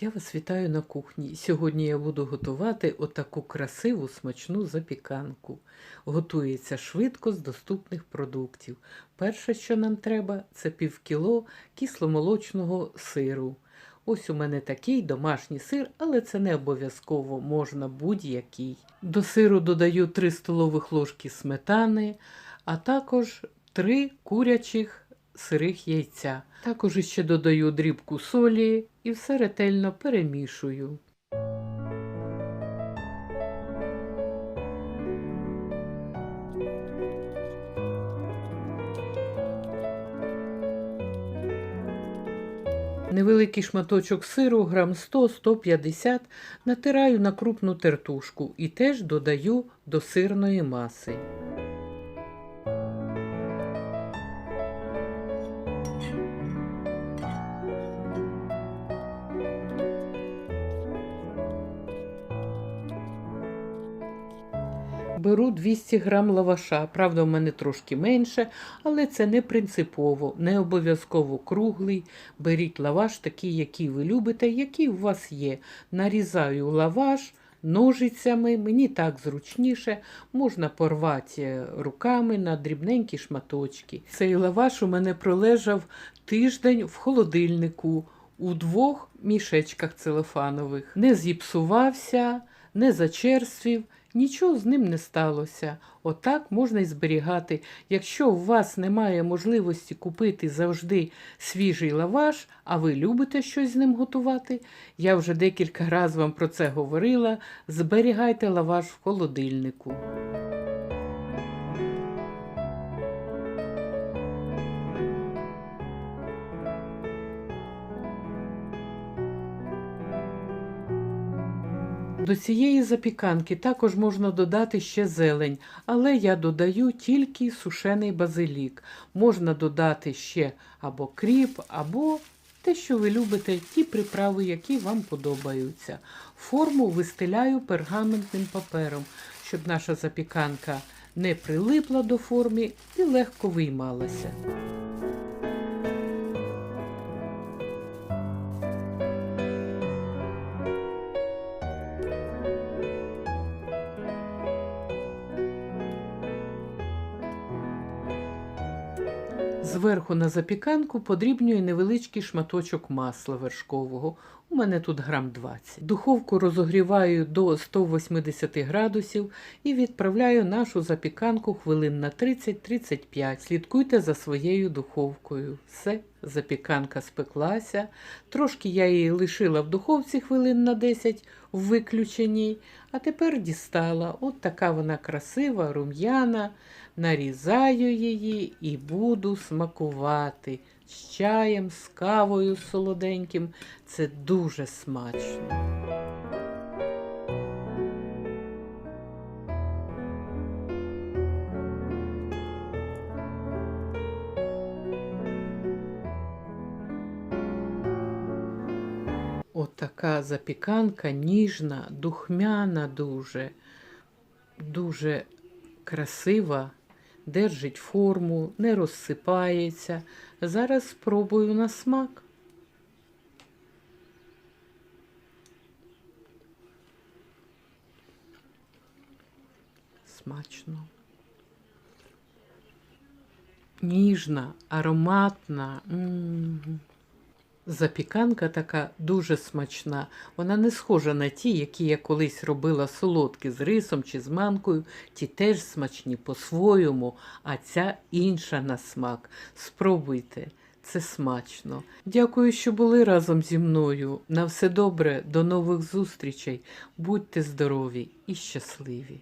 Я вас вітаю на кухні. Сьогодні я буду готувати отаку красиву смачну запіканку. Готується швидко з доступних продуктів. Перше, що нам треба, це півкіло кисломолочного сиру. Ось у мене такий домашній сир, але це не обов'язково, можна будь-який. До сиру додаю 3 столових ложки сметани, а також 3 курячих сирих яйця. Також ще додаю дрібку солі і все ретельно перемішую. Невеликий шматочок сиру, грам 100-150, натираю на крупну тертушку і теж додаю до сирної маси. Беру 200 грам лаваша. Правда, в мене трошки менше, але це не принципово, не обов'язково круглий. Беріть лаваш такий, який ви любите, який у вас є. Нарізаю лаваш ножицями, мені так зручніше. Можна порвати руками на дрібненькі шматочки. Цей лаваш у мене пролежав тиждень в холодильнику у двох мішечках целофанових. Не зіпсувався, не зачерствів. Нічого з ним не сталося. Отак можна й зберігати. Якщо у вас немає можливості купити завжди свіжий лаваш, а ви любите щось з ним готувати, я вже декілька разів вам про це говорила. Зберігайте лаваш в холодильнику. До цієї запіканки також можна додати ще зелень, але я додаю тільки сушений базилік. Можна додати ще або кріп, або те, що ви любите, ті приправи, які вам подобаються. Форму вистеляю пергаментним папером, щоб наша запіканка не прилипла до форми і легко виймалася. Зверху на запіканку подрібнюю невеличкий шматочок масла вершкового. У мене тут грам 20. Духовку розогріваю до 180 градусів і відправляю нашу запіканку хвилин на 30-35. Слідкуйте за своєю духовкою. Все, запіканка спеклася. Трошки я її лишила в духовці хвилин на 10 в виключеній, а тепер дістала. От така вона красива, рум'яна. Нарізаю її і буду смакувати з чаєм, з кавою солоденьким. Це дуже смачно. Така запіканка ніжна, духмяна дуже, дуже красива, держить форму, не розсипається. Зараз спробую на смак. Смачно. Ніжна, ароматна. М. Запіканка така дуже смачна. Вона не схожа на ті, які я колись робила солодкі з рисом чи з манкою. Ті теж смачні по-своєму, а ця інша на смак. Спробуйте, це смачно. Дякую, що були разом зі мною. На все добре, до нових зустрічей. Будьте здорові і щасливі!